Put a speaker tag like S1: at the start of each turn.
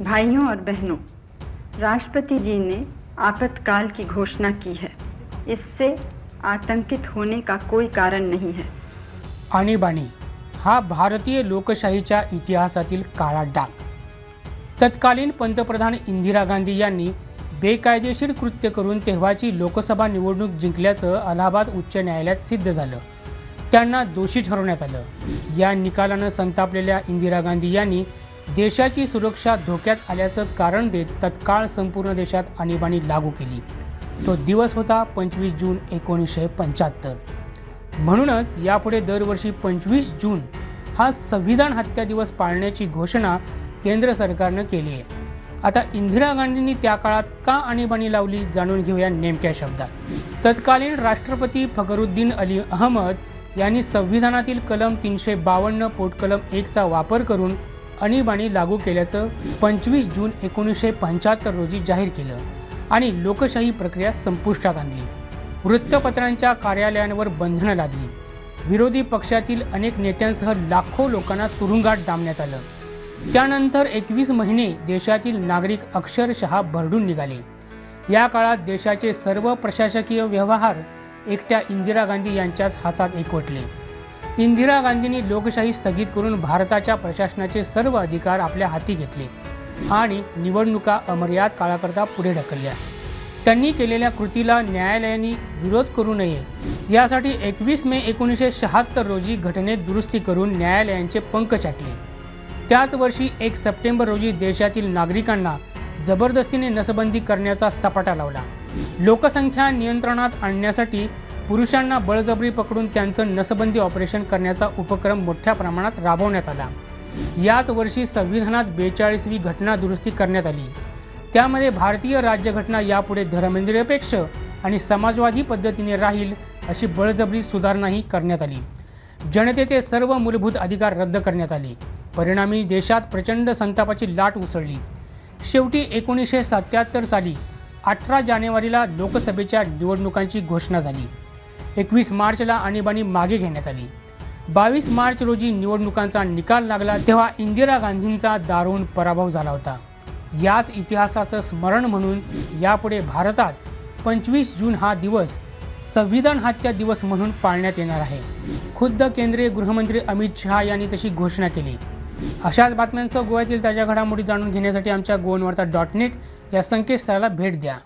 S1: भाइयों और बहनों राष्ट्रपति जी ने आपातकाल की घोषणा की है। इससे आतंकित होने का कोई कारण नहीं है।
S2: आणीबाणी हा भारतीय लोकशाहीच्या इतिहासातील काळा डाग। तत्कालीन पंतप्रधान इंदिरा गांधी यांनी बेकायदेशीर कृत्य करून तेव्हाची लोकसभा निवडणूक जिंकल्याचं अलाहाबाद उच्च न्यायालयात सिद्ध झालं। त्यांना दोषी ठरवण्यात आलं। या निकालानं संतापलेल्या इंदिरा गांधी यांनी देशाची सुरक्षा धोक्यात आल्याचं कारण देत तत्काळ संपूर्ण देशात आणीबाणी लागू केली. तो दिवस होता पंचवीस जून एकोणीसशे पंच्याहत्तर. म्हणूनच यापुढे दरवर्षी पंचवीस जून हा संविधान हत्या दिवस पाळण्याची घोषणा केंद्र सरकारनं केली आहे. आता इंदिरा गांधींनी त्या काळात का आणीबाणी लावली जाणून घेऊया नेमक्या शब्दात. तत्कालीन राष्ट्रपती फखरुद्दीन अली अहमद यांनी संविधानातील कलम तीनशे बावन्न पोटकलम एकचा वापर करून आणीबाणी लागू केल्याचं पंचवीस जून एकोणीसशे पंच्याहत्तर रोजी जाहीर केलं आणि लोकशाही प्रक्रिया संपुष्टात आणली. वृत्तपत्रांच्या कार्यालयांवर बंधनं लादली. विरोधी पक्षातील अनेक नेत्यांसह लाखो लोकांना तुरुंगात डांबण्यात आलं. त्यानंतर एकवीस महिने देशातील नागरिक अक्षरशः भरडून निघाले. या काळात देशाचे सर्व प्रशासकीय व्यवहार एकट्या इंदिरा गांधी यांच्याच हातात एकवटले. इंदिरा गांधींनी लोकशाही स्थगित करून भारताच्या प्रशासनाचे सर्व अधिकार आपल्या हाती घेतले आणि निवडणुका अमर्याद काळाकरता पुढे ढकलल्या. त्यांनी केलेल्या कृतीला न्यायालयाने विरोध करू नये. यासाठी एकवीस मे एकोणीसशे शहात्तर रोजी घटनेत दुरुस्ती करून न्यायालयांचे पंख चाटले. त्याच वर्षी एक सप्टेंबर रोजी देशातील नागरिकांना जबरदस्तीने नसबंदी करण्याचा सपाटा लावला. लोकसंख्या नियंत्रणात आणण्यासाठी पुरुषांना बळजबरी पकडून त्यांचं नसबंदी ऑपरेशन करण्याचा उपक्रम मोठ्या प्रमाणात राबवण्यात आला. याच वर्षी संविधानात बेचाळीसवी घटना दुरुस्ती करण्यात आली. त्यामध्ये भारतीय राज्यघटना यापुढे धर्मनिरपेक्ष आणि समाजवादी पद्धतीने राहील अशी बळजबरी सुधारणाही करण्यात आली. जनतेचे सर्व मूलभूत अधिकार रद्द करण्यात आले. परिणामी देशात प्रचंड संतापाची लाट उसळली. शेवटी एकोणीसशे सत्याहत्तर साली अठरा जानेवारीला लोकसभेच्या निवडणुकांची घोषणा झाली. एकवीस मार्चला आणीबाणी मागे घेण्यात आली. बावीस मार्च रोजी निवडणुकांचा निकाल लागला तेव्हा इंदिरा गांधींचा दारुण पराभव झाला होता. याच इतिहासाचं स्मरण म्हणून यापुढे भारतात पंचवीस जून हा दिवस संविधान हत्या दिवस म्हणून पाळण्यात येणार आहे. खुद्द केंद्रीय गृहमंत्री अमित शहा यांनी तशी घोषणा केली. अशाच बातम्यांसह गोव्यातील ताज्या घडामोडी जाणून घेण्यासाठी आमच्या गोवनवार्ता डॉट नेट या संकेतस्थळाला भेट द्या.